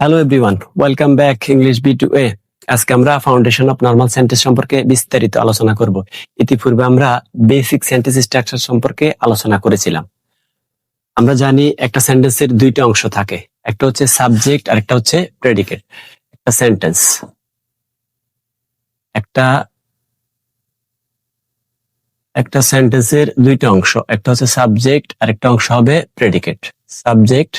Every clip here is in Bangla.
Hello everyone welcome back English B to A আজকে আমরা ফাউন্ডেশন অফ নর্মাল সেন্টেন্স সম্পর্কে বিস্তারিত আলোচনা করব। ইতিপূর্বে আমরা বেসিক সেন্টেন্স স্ট্রাকচার সম্পর্কে আলোচনা করেছিলাম। আমরা জানি একটা সেন্টেন্সের দুইটা অংশ থাকে। একটা হচ্ছে সাবজেক্ট আর একটা হচ্ছে প্রেডিকেট একটা সেন্টেন্স একটা একটা সেন্টেন্সের দুইটা অংশ। একটা হচ্ছে সাবজেক্ট আর একটা অংশ হবে প্রেডিকেট সাবজেক্ট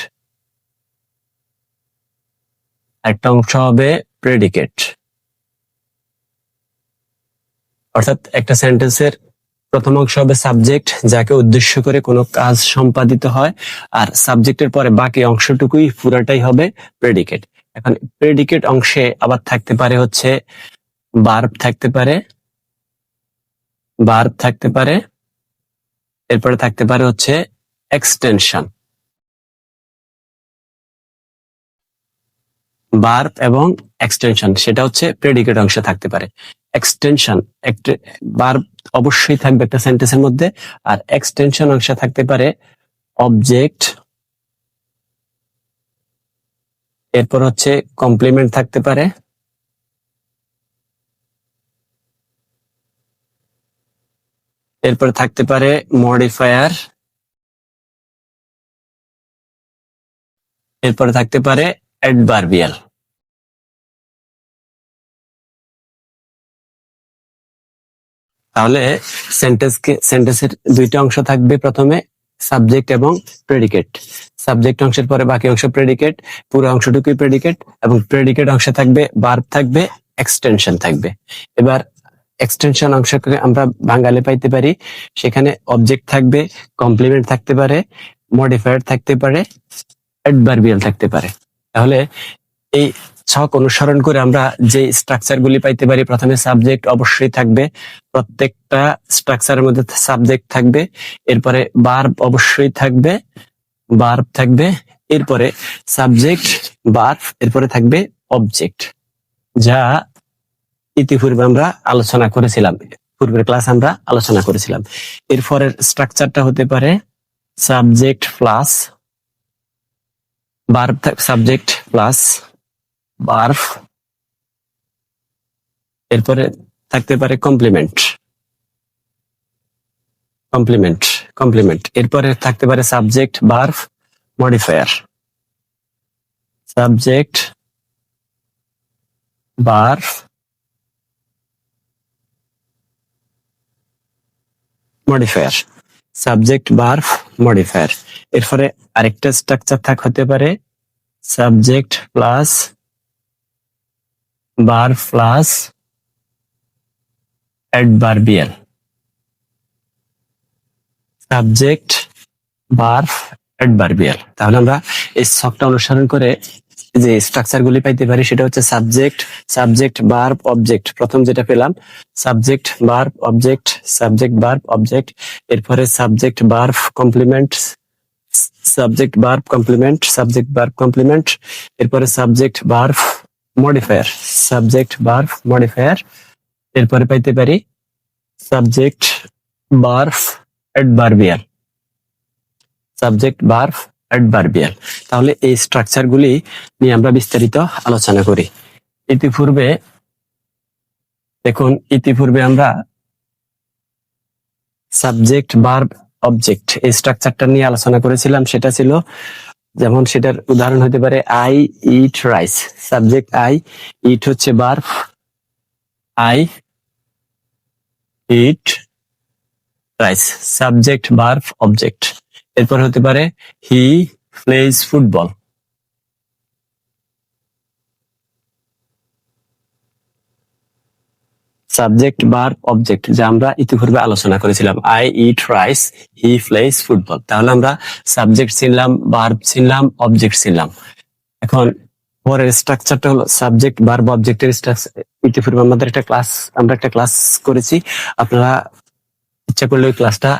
একটা অংশ হবে প্রেডিকেট অর্থাৎ একটা সেন্টেন্সের প্রথম অংশ হবে সাবজেক্ট যাকে উদ্দেশ্য করে কোনো কাজ সম্পাদিত হয়, আর সাবজেক্টের পরে বাকি অংশটুকুই পুরাটাই হবে প্রেডিকেট এখন প্রেডিকেট অংশে আবার থাকতে পারে হচ্ছে বার্ব থাকতে পারে বার্ব থাকতে পারে, এরপরে থাকতে পারে হচ্ছে এক্সটেনশন বার্ব এবং এক্সটেনশন, সেটা হচ্ছে প্রেডিকেট অংশে থাকতে পারে। এক্সটেনশন বার্ব অবশ্যই থাকবে একটা সেন্টেন্সের মধ্যে, আর এক্সটেনশন অংশে থাকতে পারে অবজেক্ট এরপর হচ্ছে কমপ্লিমেন্ট থাকতে পারে, এরপরে থাকতে পারে মডিফায়ার এরপরে থাকতে পারে অ্যাডভার্বিয়াল তাহলে সেন্টেন্সকে সেন্টেন্সের দুইটা অংশ থাকবে প্রথমে সাবজেক্ট এবং প্রেডিকেট সাবজেক্ট অংশের পরে বাকি অংশ প্রেডিকেট পুরো অংশটুকুই প্রেডিকেট এবং প্রেডিকেট অংশে থাকবে বার্ব থাকবে এক্সটেনশন থাকবে। এবার এক্সটেনশন অংশকে আমরা বাঙালি পাইতে পারি, সেখানে অবজেক্ট থাকবে কমপ্লিমেন্ট থাকতে পারে মডিফায়ার থাকতে পারে অ্যাডভার্বিয়াল থাকতে পারে। তাহলে এই ছক অনুসরণ করে আমরা যে স্ট্রাকচার গুলি পাইতে পারি, প্রথমে সাবজেক্ট অবশ্যই থাকবে, প্রত্যেকটা স্ট্রাকচারের মধ্যে সাবজেক্ট থাকবে, এরপরে বার্ব অবশ্যই থাকবে বার্ব থাকবে, এরপরে সাবজেক্ট বার্ব এরপরে থাকবে অবজেক্ট যা ইতিপূর্বে আমরা আলোচনা করেছিলাম, পূর্বের ক্লাস আমরা আলোচনা করেছিলাম। এরপরের স্ট্রাকচারটা হতে পারে subject plus verb subject plus verb এরপরে থাকতে পারে কমপ্লিমেন্ট কমপ্লিমেন্ট কমপ্লিমেন্ট এরপরে থাকতে পারে subject verb modifier subject verb modifier subject verb modifier এরপরে আরেকটা স্ট্রাকচার থাক হতে পারে সাবজেক্ট প্লাস বার প্লাস অ্যাডভার্বিয়াল সাবজেক্ট বার অ্যাডভার্বিয়াল তাহলে আমরা এই ছকটা অনুসরণ করে যে স্ট্রাকচার গুলি পাইতে পারি সেটা হচ্ছে সাবজেক্ট সাবজেক্ট বার্ব অবজেক্ট প্রথম যেটা পেলাম subject verb object subject verb object এরপরে subject verb complement subject verb complement subject verb complement এরপরে subject verb modifier subject verb modifier এরপরে পাইতে পারি subject verb adverbial subject verb adverbial তাহলে এই স্ট্রাকচার গুলি নিয়ে আমরা বিস্তারিত আলোচনা করি। ইতিপূর্বে, দেখুন, ইতিপূর্বে আমরা সাবজেক্ট বার্ব অবজেক্ট এই স্ট্রাকচারটা নিয়ে আলোচনা করেছিলাম। সেটা ছিল, যেমন সেটার উদাহরণ হতে পারে I eat rice subject I eat হচ্ছে verb I eat rice subject verb object এরপর হতে পারে হি প্লেজ ফুটবল সাবজেক্ট বার অবজেক্ট যা আমরা ইতিপূর্বে আলোচনা করেছিলাম। I eat rice he plays football তাহলে আমরা সাবজেক্ট চিনলাম বার চিনলাম অবজেক্ট চিনলাম। এখন পরের স্ট্রাকচারটা হলো সাবজেক্ট বার অবজেক্টের স্ট্রাকচার ইতিপূর্বে আমাদের একটা ক্লাস আমরা একটা ক্লাস করেছি। আপনারা ইচ্ছা করলে ওই ক্লাসটা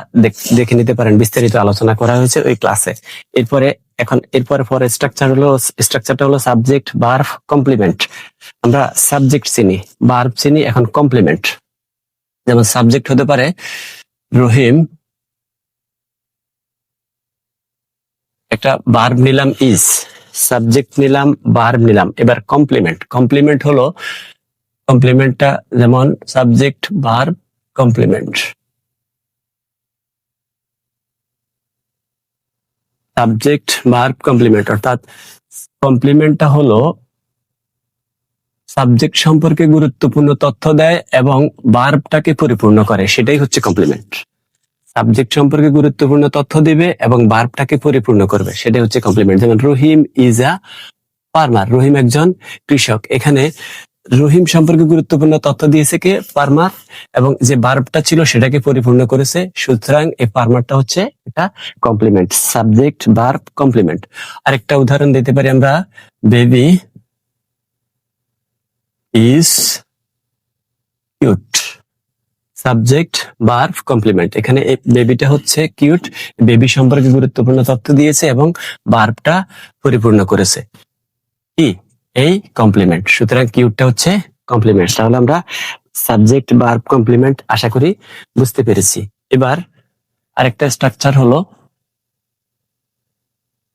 দেখে নিতে পারেন। বিস্তারিত আলোচনা করা হয়েছে ওই ক্লাসে এরপরে এখন, এরপরে পরে স্ট্রাকচার হলো স্ট্রাকচারটা হলো সাবজেক্ট বার্ব কমপ্লিমেন্ট আমরা সাবজেক্ট চিনি বার্ব চিনি, এখন কমপ্লিমেন্ট যেমন সাবজেক্ট হতে পারে রহিম, একটা বার্ব নিলাম ইজ সাবজেক্ট নিলাম ভার্ব নিলাম, এবার কমপ্লিমেন্ট কমপ্লিমেন্ট হলো কমপ্লিমেন্টটা যেমন subject verb complement subject verb complement অর্থাৎ কমপ্লিমেন্টটা হলো সাবজেক্ট সম্পর্কে গুরুত্বপূর্ণ তথ্য দেয় এবং ভার্বটাকে পরিপূর্ণ করে, সেটাই হচ্ছে কমপ্লিমেন্ট সাবজেক্ট সম্পর্কে গুরুত্বপূর্ণ তথ্য দিবে এবং ভার্বটাকে পরিপূর্ণ করবে, সেটাই হচ্ছে কমপ্লিমেন্ট যেমন রহিম ইজ আ ফার্মার রহিম একজন কৃষক। এখানে রহিম সম্পর্কে গুরুত্বপূর্ণ তথ্য দিয়েছে কে? পারমার এবং যে বার্বটা ছিল সেটাকে পরিপূর্ণ করেছে। সুতরাং এই পারমারটা হচ্ছে এটা কমপ্লিমেন্ট সাবজেক্ট বার্ব কমপ্লিমেন্ট আরেকটা উদাহরণ দিতে পারি আমরা। Baby is cute subject verb complement এখানে বেবিটা হচ্ছে কিউট বেবি সম্পর্কে গুরুত্বপূর্ণ তথ্য দিয়েছে এবং বার্বটা পরিপূর্ণ করেছে। কি? এই কমপ্লিমেন্ট সুতরাং কিউটটা হচ্ছে কমপ্লিমেন্ট তাহলে আমরা সাবজেক্ট ভার্ব কমপ্লিমেন্ট আশা করি বুঝতে পেরেছি। এবার আরেকটা স্ট্রাকচার হলো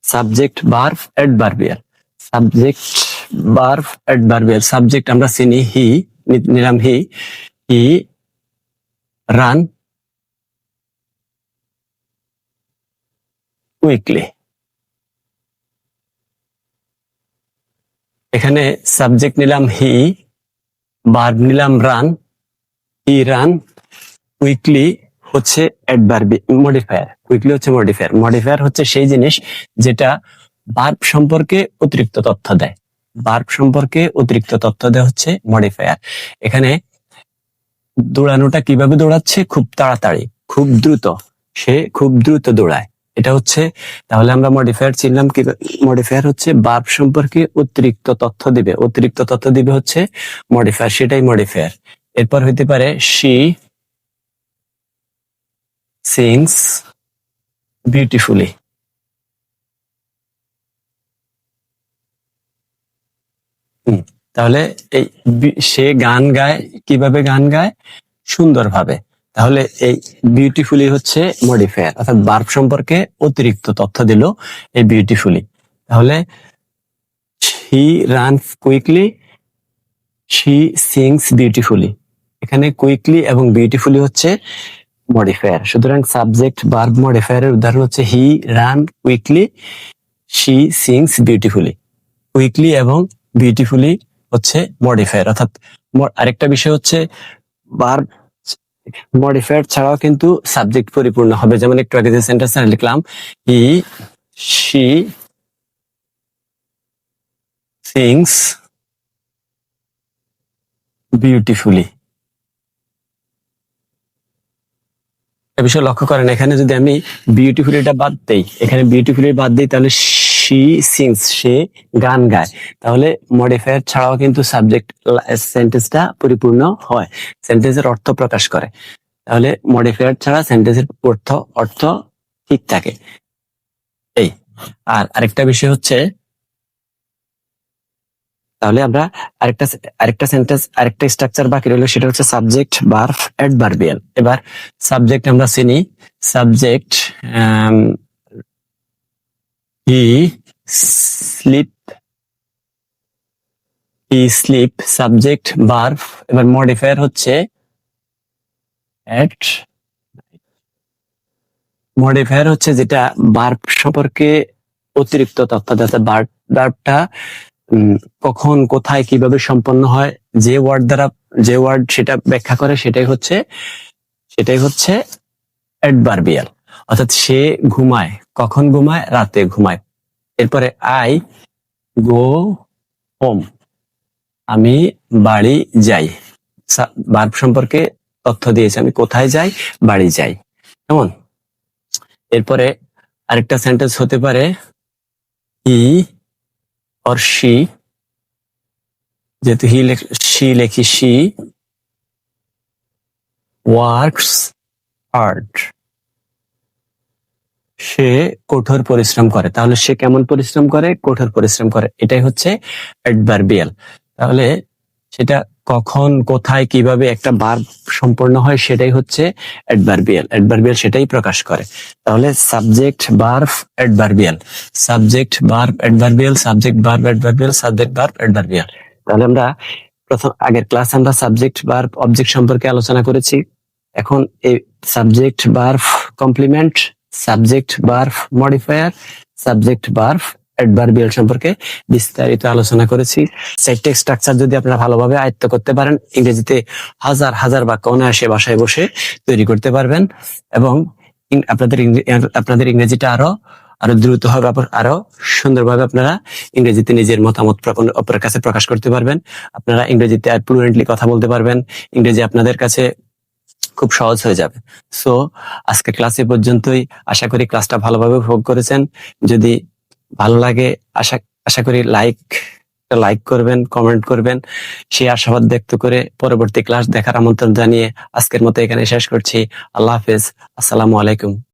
subject verb adverbial subject verb adverbial subject আমরা চিনি হি নিলাম হি হি রান কুইকলি এখানে সাবজেক্ট নিলাম হি ভার্ব নিলাম রান ই রান উইকলি হচ্ছে মডিফায়ার উইকলি হচ্ছে মডিফায়ার মডিফায়ার হচ্ছে সেই জিনিস যেটা বার্ব সম্পর্কে অতিরিক্ত তথ্য দেয়। বার্ব সম্পর্কে অতিরিক্ত তথ্য দেয় হচ্ছে মডিফায়ার এখানে দৌড়ানোটা কীভাবে দৌড়াচ্ছে? খুব তাড়াতাড়ি, খুব দ্রুত, সে খুব দ্রুত দৌড়ায়। এটা হচ্ছে, তাহলে আমরা মডিফায়ার চিনলাম কি মডিফায়ার হচ্ছে বার্ব সম্পর্কে অতিরিক্ত তথ্য দিবে। অতিরিক্ত তথ্য দিবে হচ্ছে মডিফায়ার সেটাই মডিফায়ার এরপর হইতে পারে শি সিংস বিউটিফুলি তাহলে এই সে গান গায়, কীভাবে গান গায়? সুন্দরভাবে। তাহলে এই বিউটিফুলি হচ্ছে মডিফায়ার অর্থাৎ বার্ব সম্পর্কে অতিরিক্ত তথ্য দিল এই বিউটিফুলি তাহলে he run quickly she sings beautifully এখানে কুইকলি এবং বিউটিফুলি হচ্ছে মডিফায়ার সুতরাং সাবজেক্ট বার্ব মডিফায়ারের উদাহরণ হচ্ছে he run quickly she sings beautifully quickly এবং বিউটিফুলি হচ্ছে মডিফায়ার অর্থাৎ আরেকটা বিষয় হচ্ছে বার মডিফায়ার ছাড়াও কিন্তু সাবজেক্ট পরিপূর্ণ হবে। যেমন একটু আগে যে সেন্টেন্স লিখলাম ই শি থিংস বিউটিফুলি এ বিষয়ে লক্ষ্য করেন, এখানে যদি আমি বিউটিফুলিটা বাদ দেই, এখানে বিউটিফুলি বাদ দিই, তাহলে শি সিংস সে গান গায়। তাহলে মডিফায়ার ছাড়াও কিন্তু সাবজেক্ট সেন্টেন্সটা পরিপূর্ণ হয় সেন্টেন্সের অর্থ প্রকাশ করে। তাহলে মডিফায়ার ছাড়া সেন্টেন্সের অর্থ অর্থ ঠিক থাকে। এই, আর আরেকটা বিষয় হচ্ছে তাহলে আমরা আরেকটা আরেকটা সেন্টেন্স আরেকটা স্ট্রাকচার বাকি রইল, সেটা হচ্ছে সাবজেক্ট ভার্ব অ্যাডভার্বিয়াল এবার সাবজেক্ট আমরা চিনি। Subject he sleep he sleep subject verb এবার মডিফায়ার হচ্ছে এট মডিফায়ার হচ্ছে যেটা ভার্ব সম্পর্কে অতিরিক্ত তথ্য দেয় ভার্বটা কখন, কোথায়, কীভাবে সম্পন্ন হয়, যে ওয়ার্ড দ্বারা, যে ওয়ার্ড সেটা ব্যাখ্যা করে, সেটাই হচ্ছে সেটাই হচ্ছে অ্যাডভার্বিয়াল অর্থাৎ সে ঘুমায়, কখন ঘুমায়, রাতে ঘুমায়। এরপরে আই গো হোম আমি বাড়ি যাই। বার্ব সম্পর্কে তথ্য দিয়েছে, আমি কোথায় যাই, বাড়ি যাই। কেমন? এরপরে আরেকটা সেন্টেন্স হতে পারে ই অর শি যেহেতু হি শি লেখি শি ওয়ার্কস হার্ড সে কঠোর পরিশ্রম করে। তাহলে সে কেমন পরিশ্রম করে? কঠোর পরিশ্রম করে। এটাই হচ্ছে অ্যাডভার্বিয়াল তাহলে সেটা কখন, কোথায়, কীভাবে একটা বার সম্পন্ন হয় সেটাই হচ্ছে অ্যাডভার্বিয়াল অ্যাডভার্বিয়াল সেটাই প্রকাশ করে। তাহলে subject verb adverbial subject verb adverbial subject verb adverbial subject verb adverbial তাহলে আমরা প্রথম, আগের ক্লাসে আমরা সাবজেক্ট বার্ব অবজেক্ট সম্পর্কে আলোচনা করেছি। এখন এই subject verb complement subject verb modifier subject verb adverbial সম্পর্কে বিস্তারিত আলোচনা করেছি। সেটেক স্ট্রাকচার যদি আপনারা ভালোভাবে আয়ত্ত করতে পারেন, ইংরেজিতে হাজার হাজার বাক্য অনায়াসে বাসায় বসে তৈরি করতে পারবেন এবং আপনাদের আপনাদের ইংরেজিটা আরও আরও দ্রুত হবে আরও সুন্দরভাবে আপনারা ইংরেজিতে নিজের মতামত অপরের কাছে প্রকাশ করতে পারবেন। আপনারা ইংরেজিতে ফ্লুয়েন্টলি কথা বলতে পারবেন। ইংরেজি আপনাদের কাছে খুব সহজ হয়ে যাবে। সো আজকে ক্লাসে পর্যন্তই। আশা করি ক্লাসটা ভালোভাবে উপভোগ করেছেন। যদি ভালো লাগে, আশা আশা করি লাইক লাইক করবেন কমেন্ট করবেন। সেই আশাবাদ ব্যক্ত করে পরবর্তী ক্লাস দেখার আমন্ত্রণ জানিয়ে আজকের মতো এখানে শেষ করছি। আল্লাহ হাফেজ। আসসালামু আলাইকুম।